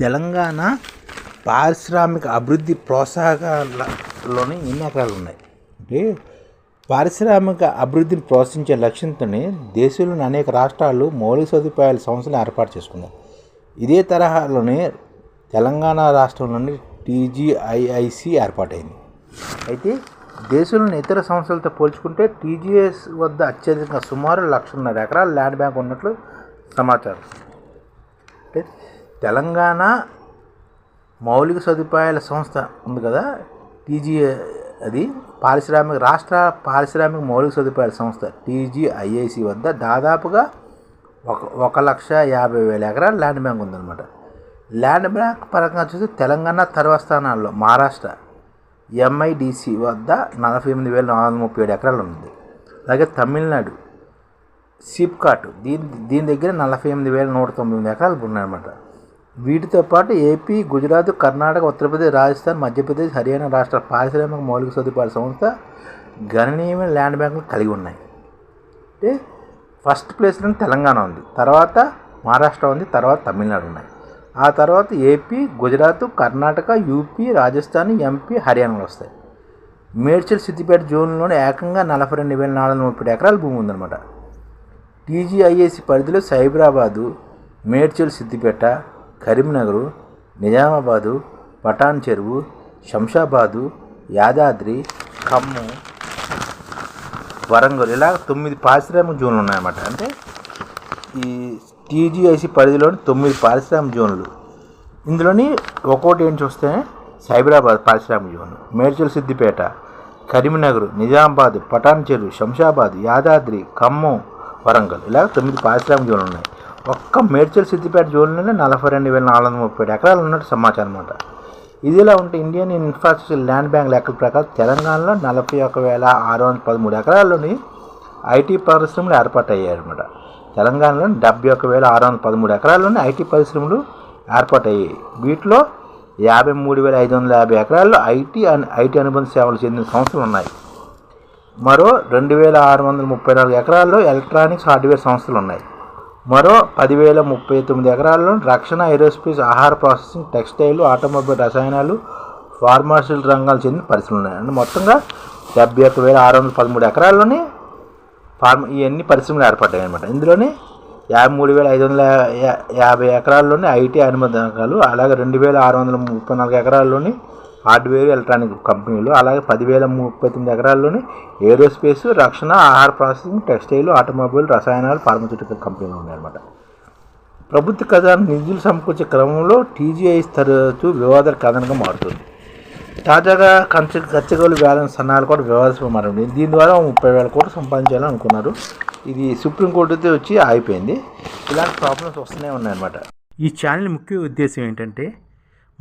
తెలంగాణ పారిశ్రామిక అభివృద్ధి ప్రోత్సాహకాలలోని ఎన్ని ఎకరాలు ఉన్నాయి? అంటే పారిశ్రామిక అభివృద్ధిని ప్రోత్సహించే లక్ష్యంతోనే దేశంలోని అనేక రాష్ట్రాలు మౌలిక సదుపాయాల సంస్థలు ఏర్పాటు చేసుకున్నాయి. ఇదే తరహాలోనే తెలంగాణ రాష్ట్రంలోని టీజీఐఐసి ఏర్పాటైంది. అయితే దేశంలోని ఇతర సంస్థలతో పోల్చుకుంటే టీజీఎస్ వద్ద అత్యధికంగా సుమారు లక్షన్నర ఎకరాల ల్యాండ్ బ్యాంక్ ఉన్నట్లు సమాచారం. అంటే తెలంగాణ మౌలిక సదుపాయాల సంస్థ ఉంది కదా టీజీఏ అది పారిశ్రామిక రాష్ట్ర పారిశ్రామిక మౌలిక సదుపాయాల సంస్థ టీజీఐఐసి వద్ద దాదాపుగా ఒక ఒక లక్ష యాభై వేల ఎకరాల ల్యాండ్ బ్యాంక్ ఉందన్నమాట. ల్యాండ్ బ్యాంక్ పరంగా చూస్తే తెలంగాణ తర్వాత స్థానాల్లో మహారాష్ట్ర ఎంఐడిసి వద్ద నలభై ఎనిమిది వేల నాలుగు వందల ముప్పై ఏడు ఎకరాలు ఉంది. అలాగే తమిళనాడు సిప్కాట్ దీని దీని దగ్గర నలభై ఎనిమిది వేల నూట తొమ్మిది ఎకరాలు ఉన్నాయన్నమాట. వీటితో పాటు ఏపీ గుజరాత్ కర్ణాటక ఉత్తరప్రదేశ్ రాజస్థాన్ మధ్యప్రదేశ్ హర్యానా రాష్ట్ర పారిశ్రామిక మౌలిక సదుపాయాల సంస్థ గణనీయమైన ల్యాండ్ బ్యాంకులు కలిగి ఉన్నాయి. అంటే ఫస్ట్ ప్లేస్లో తెలంగాణ ఉంది. తర్వాత మహారాష్ట్ర ఉంది తర్వాత తమిళనాడు ఉన్నాయి. ఆ తర్వాత AP Gujarat Karnataka UP Rajasthan MP హర్యానాలు వస్తాయి. మేడ్చల్ సిద్దిపేట జోన్లోనే ఏకంగా నలభై రెండు వేల నాలుగు వందల ముప్పై ఎకరాల భూమి ఉందన్నమాట. టీజీఐఏసి పరిధిలో సైబరాబాదు మేడ్చల్ సిద్దిపేట కరీంనగరు నిజామాబాదు పటాన్ చెరువు శంషాబాదు యాదాద్రి ఖమ్మం వరంగల్ ఇలా తొమ్మిది పారిశ్రామిక జోన్లు ఉన్నాయన్నమాట. అంటే ఈ టీజీఐసి పరిధిలోని తొమ్మిది పారిశ్రామిక జోన్లు. ఇందులోని ఒక్కోటి ఏంటి చూస్తే సైబరాబాద్ పారిశ్రామిక జోన్ మేడ్చల్ సిద్దిపేట కరీంనగర్ నిజామాబాద్ పటాన్ చెరువు శంషాబాద్ యాదాద్రి ఖమ్మం వరంగల్ ఇలా తొమ్మిది పారిశ్రామిక జోన్లు ఉన్నాయి. ఒక్క మేడ్చల్ సిద్దిపేట జోన్లోనే నలభై రెండు వేల నాలుగు వందల ముప్పై ఏడు ఎకరాలు ఉన్నట్టు సమాచారం అనమాట ఇదిలా ఉంటే ఇండియన్ ఇన్ఫ్రాస్ట్రక్చర్ ల్యాండ్ బ్యాంక్ లెక్కల ప్రకారం తెలంగాణలో నలభై ఒక వేల ఆరు వందల పదమూడు ఎకరాల్లోని ఐటీ పరిశ్రమలు ఏర్పాటయ్యాయి అనమాట తెలంగాణలో డెబ్బై ఒక వేల ఆరు వందల పదమూడు ఎకరాల్లోని ఐటీ పరిశ్రమలు ఏర్పాటయ్యాయి. వీటిలో యాభై మూడు వేల ఐదు వందల యాభై ఎకరాల్లో ఐటీ అన్ ఐటీ అనుబంధ సేవలు చెందిన సంస్థలు ఉన్నాయి. మరో రెండు వేల ఆరు వందల ముప్పై నాలుగు ఎకరాల్లో ఎలక్ట్రానిక్స్ హార్డ్వేర్ సంస్థలు ఉన్నాయి. మరో పదివేల ముప్పై తొమ్మిది ఎకరాల్లో రక్షణ ఏరోస్పేస్ ఆహార ప్రాసెసింగ్ టెక్స్టైల్ ఆటోమొబైల్ రసాయనాలు ఫార్మాసిల్ రంగాలు చెందిన పరిశ్రమలు ఉన్నాయి. మొత్తంగా డెబ్బై ఒక వేల ఆరు వందల పదమూడు ఎకరాల్లోని ఫార్మ ఇవన్నీ పరిశ్రమలు ఏర్పడ్డాయి అనమాట ఇందులోనే యాభై మూడు వేల ఐదు వందల యాభై ఎకరాల్లోని ఐటీ అనుబంధ రంగాలు అలాగే రెండు వేల ఆరు వందల ముప్పై నాలుగు ఎకరాల్లోని హార్డ్వేర్ ఎలక్ట్రానిక్ కంపెనీలు అలాగే పదివేల ముప్పై తొమ్మిది ఎకరాల్లోని ఏరోస్పేస్ రక్షణ ఆహార ప్రాసెసింగ్ టెక్స్టైల్ ఆటోమొబైల్ రసాయనాలు ఫార్మస్యూటికల్ కంపెనీలు ఉన్నాయన్నమాట. ప్రభుత్వ ఖజానా నిధులు సమకూర్చే క్రమంలో టీజీఐ తరచు వివాద కథనంగా మారుతుంది. తాజాగా కంచె కచ్చగోలు వేలం సన్నాలు కూడా వివాదస్పడి మారింది దీని ద్వారా ముప్పై వేల కోట్లు సంపాదించాలని అనుకున్నారు ఇది సుప్రీంకోర్టుతో వచ్చి ఆగిపోయింది. ఇలాంటి ప్రాబ్లమ్స్ వస్తూనే ఉన్నాయన్నమాట. ఈ ఛానల్ ముఖ్య ఉద్దేశం ఏంటంటే